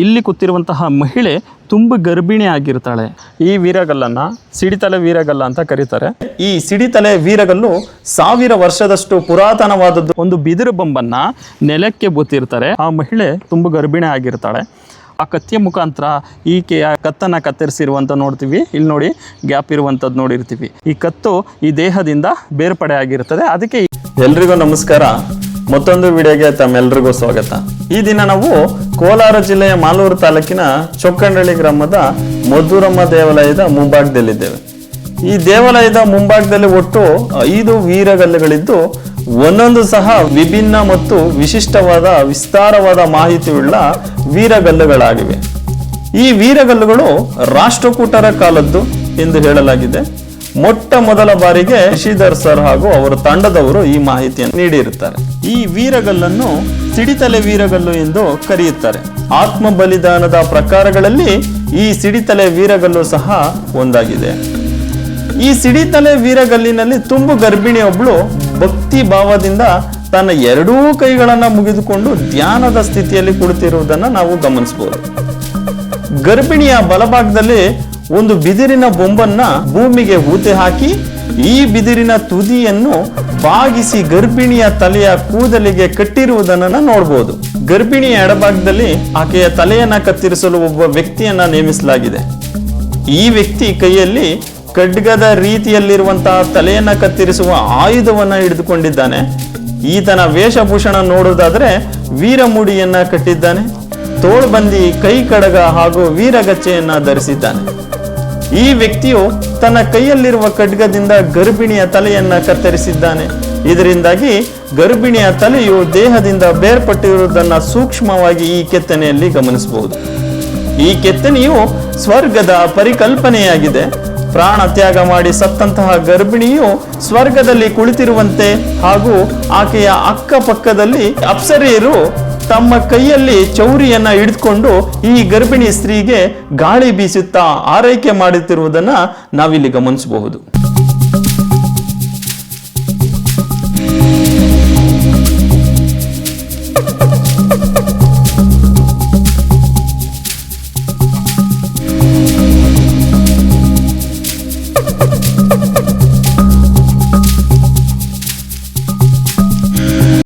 ಇಲ್ಲಿ ಕೂತಿರುವಂತಹ ಮಹಿಳೆ ತುಂಬ ಗರ್ಭಿಣಿ ಆಗಿರ್ತಾಳೆ. ಈ ವೀರಗಲ್ಲನ್ನ ಸಿಡಿತಲೆ ವೀರಗಲ್ಲ ಅಂತ ಕರೀತಾರೆ. ಈ ಸಿಡಿತಲೆ ವೀರಗಲ್ಲು ಸಾವಿರ ವರ್ಷದಷ್ಟು ಪುರಾತನವಾದದ್ದು ಒಂದು ಬಿದಿರು ಬೊಂಬನ್ನ ನೆಲಕ್ಕೆ ಬುತ್ತಿರ್ತಾರೆ. ಆ ಮಹಿಳೆ ತುಂಬ ಗರ್ಭಿಣಿ ಆಗಿರ್ತಾಳೆ. ಆ ಕತ್ತಿಯ ಮುಖಾಂತರ ಈಕೆಯ ಕತ್ತನ್ನ ಕತ್ತರಿಸಿರುವಂಥ ನೋಡ್ತೀವಿ. ಇಲ್ಲಿ ನೋಡಿ ಗ್ಯಾಪ್ ಇರುವಂಥದ್ದು ನೋಡಿರ್ತೀವಿ. ಈ ಕತ್ತು ಈ ದೇಹದಿಂದ ಬೇರ್ಪಡೆ ಆಗಿರ್ತದೆ. ಅದಕ್ಕೆ ಎಲ್ರಿಗೂ ನಮಸ್ಕಾರ. ಮತ್ತೊಂದು ವಿಡಿಯೋಗೆ ತಮ್ಮೆಲ್ರಿಗೂ ಸ್ವಾಗತ. ಈ ದಿನ ನಾವು ಕೋಲಾರ ಜಿಲ್ಲೆಯ ಮಾಲೂರು ತಾಲೂಕಿನ ಚೊಕ್ಕಂಡಳ್ಳಿ ಗ್ರಾಮದ ಮಧುರಮ್ಮ ದೇವಾಲಯದ ಮುಂಭಾಗದಲ್ಲಿದ್ದೇವೆ. ಈ ದೇವಾಲಯದ ಮುಂಭಾಗದಲ್ಲಿ ಒಟ್ಟು ಐದು ವೀರಗಲ್ಲುಗಳಿದ್ದು, ಒಂದೊಂದು ಸಹ ವಿಭಿನ್ನ ಮತ್ತು ವಿಶಿಷ್ಟವಾದ, ವಿಸ್ತಾರವಾದ ಮಾಹಿತಿಯುಳ್ಳ ವೀರಗಲ್ಲುಗಳಾಗಿವೆ. ಈ ವೀರಗಲ್ಲುಗಳು ರಾಷ್ಟ್ರಕೂಟರ ಕಾಲದ್ದು ಎಂದು ಹೇಳಲಾಗಿದೆ. ಮೊಟ್ಟ ಮೊದಲ ಬಾರಿಗೆ ಶ್ರೀಧರ್ ಸರ್ ಹಾಗೂ ಅವರ ತಂಡದವರು ಈ ಮಾಹಿತಿಯನ್ನು ನೀಡಿರುತ್ತಾರೆ. ಈ ವೀರಗಲ್ಲನ್ನು ಸಿಡಿತಲೆ ವೀರಗಲ್ಲು ಎಂದು ಕರೆಯುತ್ತಾರೆ. ಆತ್ಮ ಬಲಿದಾನದ ಪ್ರಕಾರಗಳಲ್ಲಿ ಈ ಸಿಡಿತಲೆ ವೀರಗಲ್ಲು ಸಹ ಒಂದಾಗಿದೆ. ಈ ಸಿಡಿತಲೆ ವೀರಗಲ್ಲಿನಲ್ಲಿ ತುಂಬು ಗರ್ಭಿಣಿ ಒಬ್ಳು ಭಕ್ತಿ ಭಾವದಿಂದ ತನ್ನ ಎರಡೂ ಕೈಗಳನ್ನು ಮುಗಿದುಕೊಂಡು ಧ್ಯಾನದ ಸ್ಥಿತಿಯಲ್ಲಿ ಕುಳಿತಿರುವುದನ್ನು ನಾವು ಗಮನಿಸಬಹುದು. ಗರ್ಭಿಣಿಯ ಬಲಭಾಗದಲ್ಲಿ ಒಂದು ಬಿದಿರಿನ ಬೊಂಬನ್ನ ಭೂಮಿಗೆ ಊತೆ ಹಾಕಿ, ಈ ಬಿದಿರಿನ ತುದಿಯನ್ನು ಬಾಗಿಸಿ ಗರ್ಭಿಣಿಯ ತಲೆಯ ಕೂದಲಿಗೆ ಕಟ್ಟಿರುವುದನ್ನ ನೋಡಬಹುದು ಗರ್ಭಿಣಿಯ ಎಡಭಾಗದಲ್ಲಿ ಆಕೆಯ ತಲೆಯನ್ನ ಕತ್ತರಿಸಲು ಒಬ್ಬ ವ್ಯಕ್ತಿಯನ್ನ ನೇಮಿಸಲಾಗಿದೆ. ಈ ವ್ಯಕ್ತಿ ಕೈಯಲ್ಲಿ ಖಡ್ಗದ ರೀತಿಯಲ್ಲಿರುವಂತಹ ತಲೆಯನ್ನ ಕತ್ತರಿಸುವ ಆಯುಧವನ್ನ ಹಿಡಿದುಕೊಂಡಿದ್ದಾನೆ. ಈತನ ವೇಷಭೂಷಣ ನೋಡುವುದಾದ್ರೆ ವೀರಮುಡಿಯನ್ನ ಕಟ್ಟಿದ್ದಾನೆ. ತೋಳ್ಬಂದಿ ಕೈ ಕಡಗ ಹಾಗೂ ವೀರಗಚ್ಚೆಯನ್ನ ಧರಿಸಿದ್ದಾನೆ. ಈ ವ್ಯಕ್ತಿಯು ತನ್ನ ಕೈಯಲ್ಲಿರುವ ಖಡ್ಗದಿಂದ ಗರ್ಭಿಣಿಯ ತಲೆಯನ್ನ ಕತ್ತರಿಸಿದ್ದಾನೆ. ಇದರಿಂದಾಗಿ ಗರ್ಭಿಣಿಯ ತಲೆಯು ದೇಹದಿಂದ ಬೇರ್ಪಟ್ಟಿರುವುದನ್ನ ಸೂಕ್ಷ್ಮವಾಗಿ ಈ ಕೆತ್ತನೆಯಲ್ಲಿ ಗಮನಿಸಬಹುದು. ಈ ಕೆತ್ತನೆಯು ಸ್ವರ್ಗದ ಪರಿಕಲ್ಪನೆಯಾಗಿದೆ. ಪ್ರಾಣ ತ್ಯಾಗ ಮಾಡಿ ಸತ್ತಂತಹ ಗರ್ಭಿಣಿಯು ಸ್ವರ್ಗದಲ್ಲಿ ಕುಳಿತಿರುವಂತೆ ಹಾಗೂ ಆಕೆಯ ಅಕ್ಕಪಕ್ಕದಲ್ಲಿ ಅಪ್ಸರೆಯರು ತಮ್ಮ ಕೈಯಲ್ಲಿ ಚೌರಿಯನ್ನ ಹಿಡಿದುಕೊಂಡು ಈ ಗರ್ಭಿಣಿ ಸ್ತ್ರೀಗೆ ಗಾಳಿ ಬೀಸುತ್ತಾ ಆರೈಕೆ ಮಾಡುತ್ತಿರುವುದನ್ನ ನಾವಿಲ್ಲಿ ಗಮನಿಸಬಹುದು.